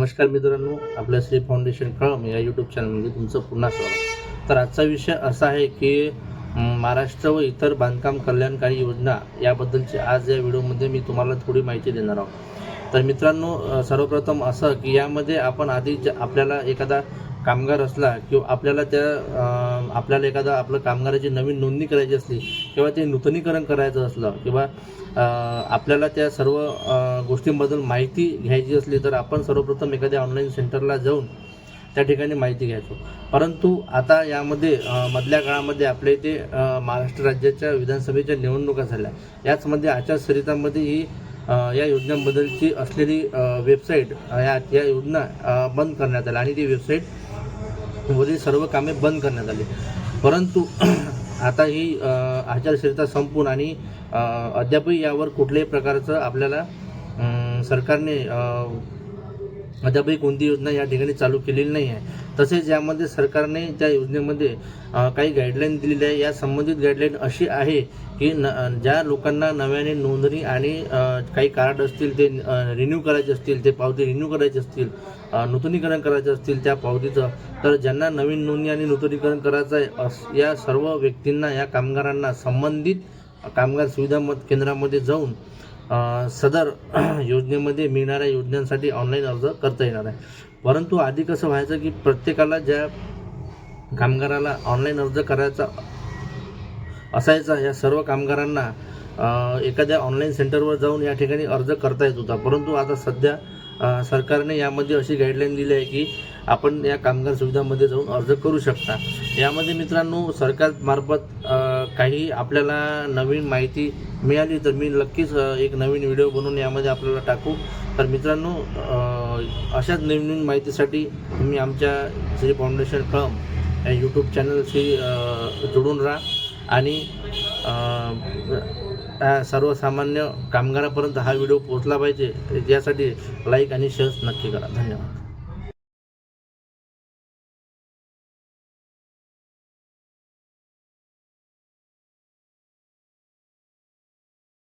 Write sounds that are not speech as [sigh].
नमस्कार मित्रांनो आपल्या श्री फाउंडेशन कळम या यूट्यूब चॅनलमध्ये तुमचं पुन्हा स्वागत. तर आजचा विषय असा आहे की महाराष्ट्र व इतर बांधकाम कल्याणकारी योजना याबद्दलची आज या व्हिडिओमध्ये मी तुम्हाला थोडी माहिती देणार आहोत. तर मित्रांनो सर्वप्रथम असं की यामध्ये आपण आधी ज- आपल्याला एखादा कामगार असला किंवा आपल्याला त्या आपल्याला एखादा आपलं कामगाराची नवीन नोंदणी करायची असली किंवा ते नूतनीकरण करायचं असलं किंवा आपल्याला त्या सर्व गोष्टींबद्दल माहिती घ्यायची असली तर आपण सर्वप्रथम एखाद्या ऑनलाईन सेंटरला जाऊन त्या ठिकाणी माहिती घ्यायचो. परंतु आता यामध्ये मधल्या काळामध्ये आपल्या इथे महाराष्ट्र राज्याच्या विधानसभेच्या निवडणुका झाल्या. याचमध्ये आचारसंहितामध्ये ही या योजनांबद्दलची असलेली वेबसाईट या या योजना बंद करण्यात आल्या आणि ती वेबसाईट वरील सर्व कामे बंद करण्यात आली. परंतु [clears throat] आता ही आचारसंहिता संपून आणि अद्यापही यावर कुठल्याही प्रकारचं आपल्याला सरकारने अद्यापही कोणती योजना या ठिकाणी चालू केलेली नाही आहे. तसेच यामध्ये सरकारने त्या योजनेमध्ये काही गाईडलाईन दिलेली आहे या संबंधित गाईडलाईन अशी आहे की न ज्या लोकांना नव्याने नोंदणी आणि काही कार्ड असतील ते रिन्यू करायचे असतील ते पावती रिन्यू करायचे असतील नूतनीकरण करायचे असतील त्या पावतीचं तर ज्यांना नवीन नोंदणी आणि नूतनीकरण करायचं आहे या सर्व व्यक्तींना या कामगारांना संबंधित कामगार सुविधा मत केंद्रामध्ये जाऊन सदर [clears throat] योजनेमध्ये मिळणाऱ्या योजनांसाठी ऑनलाईन अर्ज करता येणार आहे. परंतु आधी कसं व्हायचं की प्रत्येकाला ज्या कामगाराला ऑनलाईन अर्ज करायचा असायचा या सर्व कामगारांना एखाद्या ऑनलाईन सेंटरवर जाऊन या ठिकाणी अर्ज करता येत होता. परंतु आता सध्या सरकारने यामध्ये अशी गाईडलाईन दिली आहे की आपण या कामगार सुविधामध्ये जाऊन अर्ज करू शकता. यामध्ये मित्रांनो सरकारमार्फत काही आपल्याला नवीन माहिती मिळाली तर मी नक्कीच एक नवीन व्हिडिओ बनवून यामध्ये आपल्याला टाकू. तर मित्रांनो अशाच नवीन नवीन माहितीसाठी तुम्ही आमच्या श्री फाउंडेशन कळम या यूट्यूब चॅनलशी जुळून राहा आणि सर्वसामान्य कामगारापर्यंत हा व्हिडिओ पोहोचला पाहिजे. यासाठी लाईक आणि शेअर्स नक्की करा. धन्यवाद.